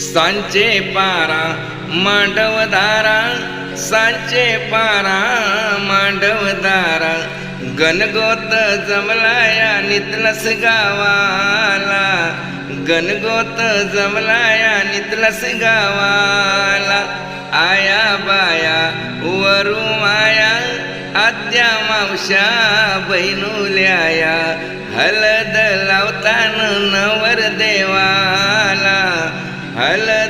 सांचे पारा मांडवदारा सांचे पारा मांडवदारा गणगोत जमलाया नितलस गावाला. गणगोत जमलाया नितलस गावाला. आया बाया वरू माया आत्या मावशा बहिनुल्याया हलद लावतान नव 还来